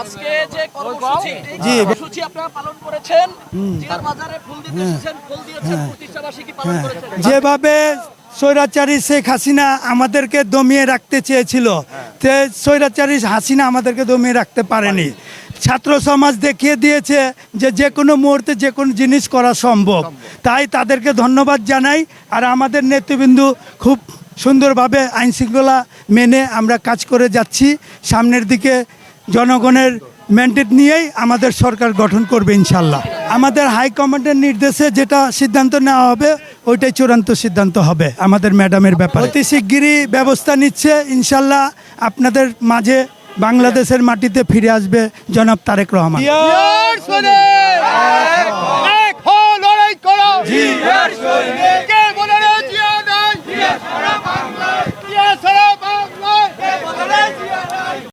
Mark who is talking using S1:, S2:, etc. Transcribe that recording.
S1: আজকে যে কর্মসূচি আপনারা পালন করেছেন বাজারে ফুল দিতে এসেছেন ফুল দিয়েছেন প্রতিষ্ঠাবার্ষিকী পালন করেছেন।
S2: যেভাবে স্বৈরাচারী শেখ হাসিনা আমাদেরকে দমিয়ে রাখতে চেয়েছিল তে স্বৈরাচারী হাসিনা আমাদেরকে দমিয়ে রাখতে পারেনি। ছাত্র সমাজ দেখিয়ে দিয়েছে যে যে কোনো মুহূর্তে যে কোনো জিনিস করা সম্ভব। তাই তাদেরকে ধন্যবাদ জানাই আর আমাদের নেতৃবৃন্দ খুব সুন্দরভাবে আইন শৃঙ্খলা মেনে আমরা কাজ করে যাচ্ছি। সামনের দিকে জনগণের ম্যান্ডেট নিয়েই আমাদের সরকার গঠন করবে ইনশাল্লাহ। আমাদের হাইকমান্ডের নির্দেশে যেটা সিদ্ধান্ত নেওয়া হবে, ওইটাই চূড়ান্ত সিদ্ধান্ত হবে আমাদের ম্যাডামের ব্যাপারে। অতি শিগগিরই ব্যবস্থা নিচ্ছে ইনশাল্লাহ। আপনাদের মাঝে বাংলাদেশের মাটিতে ফিরে আসবে জনাব তারেক রহমান।
S3: লড়াই করো!